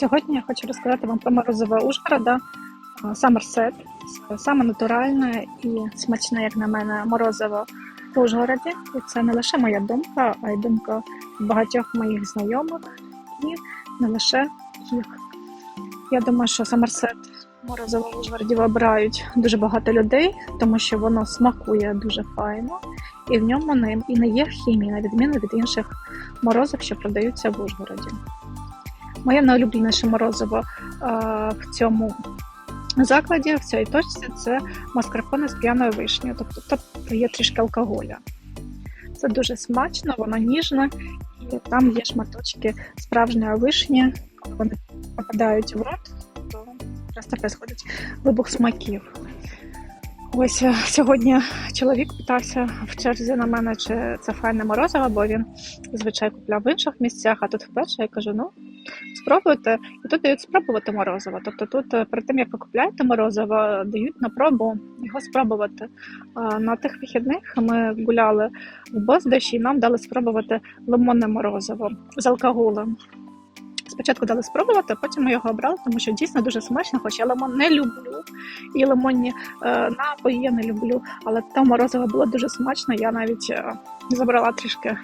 Сьогодні я хочу розказати вам про морозиво Ужгорода Саммерсет. Саме натуральне і смачне, як на мене, морозиво в Ужгороді. І це не лише моя думка, а й думка багатьох моїх знайомих і не лише їх. Я думаю, що Саммерсет морозиво в Ужгороді вибирають дуже багато людей, тому що воно смакує дуже файно, і в ньому не, і не є хімії, на відміну від інших морозив, що продаються в Ужгороді. Моє найулюбленіше морозиво е, в цьому закладі, в цій точці, це маскарпоне з п'яною вишнею, тобто тобто є трішки алкоголя. Це дуже смачно, воно ніжне, і там є шматочки справжньої вишні. Коли вони попадають в рот, то просто відбувається вибух смаків. Ось е, сьогодні чоловік питався в черзі на мене, чи це файне морозиво, бо він зазвичай купляв в інших місцях, а тут вперше я кажу: ну, спробуйте. І тут дають спробувати морозиво. Тобто тут е, перед тим, як ви купляєте морозиво, дають на пробу його спробувати. На тих вихідних ми гуляли в Боздаші і нам дали спробувати лимонне морозиво з алкоголем. Спочатку дали спробувати, потім ми його обрали, тому що дійсно дуже смачно, хоч я лимон не люблю. І лимонні е, напої я не люблю. Але то морозиво було дуже смачно. Я навіть е, забрала трішки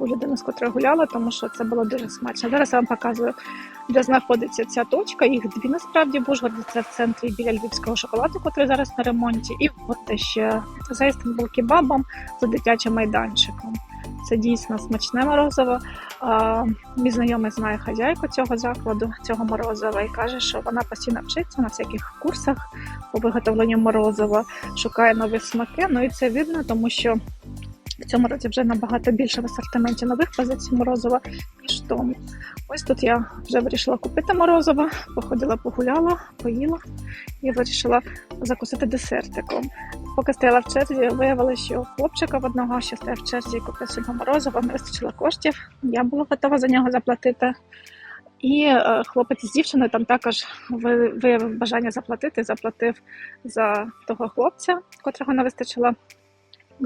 у людини, з котрою гуляла, тому що це було дуже смачно. Зараз я вам показую, де знаходиться ця точка. Їх дві насправді в Ужгороді. Це в центрі біля львівського шоколаду, який зараз на ремонті, і от ще за Істанбул кебабом за дитячим майданчиком. Це дійсно смачне морозиво. А, Мій знайомий знає хазяйку цього закладу, цього морозива, і каже, що вона постійно вчиться на всяких курсах по виготовленню морозива, шукає нові смаки. Ну і це видно, тому що цьому році вже набагато більше в асортименті нових позицій морозива, ніж тому. Ось тут я вже вирішила купити морозиво, походила, погуляла, поїла і вирішила закусити десертиком. Поки стояла в черзі, виявилося, що хлопчика в одного, що стояв в черзі купив собі морозиво, не вистачило коштів. Я була готова за нього заплатити. І е, хлопець з дівчиною там також ви- виявив бажання заплатити, заплатив за того хлопця, котрого не вистачило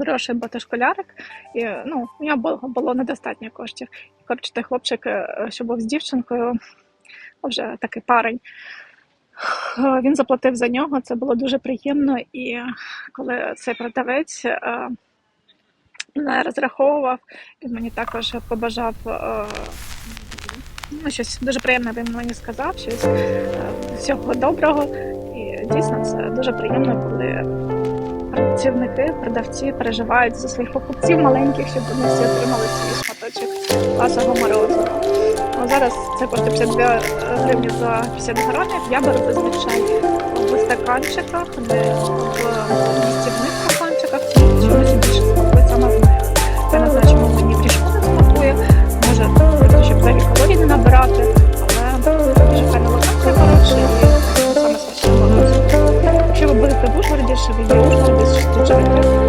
грошей, бо то школярик. І, ну, у нього було, було недостатньо коштів. І, коротше, той хлопчик, е, що був з дівчинкою, вже такий парень. Він заплатив за нього, це було дуже приємно. І коли цей продавець е, не розраховував, він мені також побажав е, ну, щось дуже приємне він мені сказав, щось всього доброго. І дійсно це дуже приємно, коли працівники, продавці переживають за своїх покупців маленьких, щоб вони всі отримали свій шматочок класового морозива. Ну, зараз це коштує 52 гривні за 50 грамів. Я беру зазвичай в стаканчиках, не в містівних стаканчиках, що чомусь більше смакує саме в них. Я не знаю, чому мені трішки не смакує. Може, щоб зайві калорії не набирати, але файна локація, коротше, будете в Ужгороді, що ви є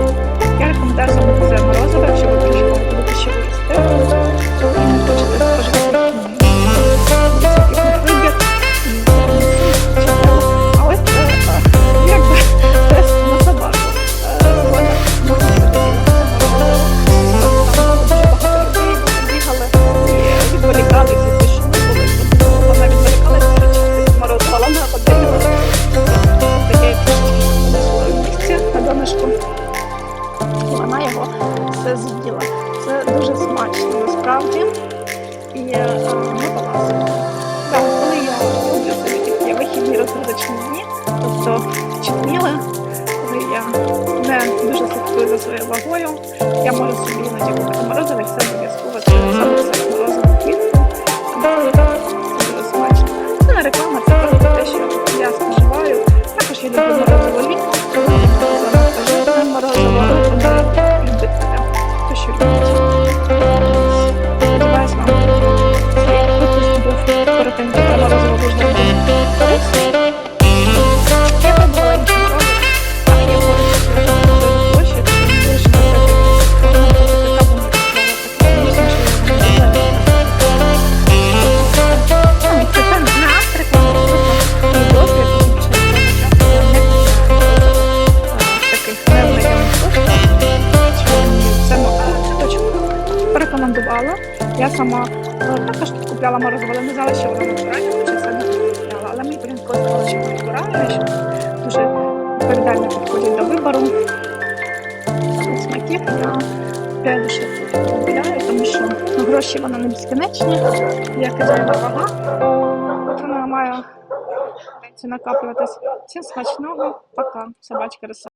І вона його все з'їла. Це дуже смачно насправді. І е, ми балансуємо. Так, коли я люблю собі такі вихідні розгрузочні дні, тобто чутніли, коли я не дуже слідкую за своєю вагою, я можу собі іноді купити морозиво і все обов'язково. Купувала морозиво, але не знала, що воно натуральне, чи це не купувала. Але мені сказали, що натуральне, що дуже відповідально підходить до вибору смаків. Я дуже тут купляю, тому що ну, гроші воно не безкінечні, як і зайва вага. Вона має накаплюватись. Всім смачного, пока, собачка Риса.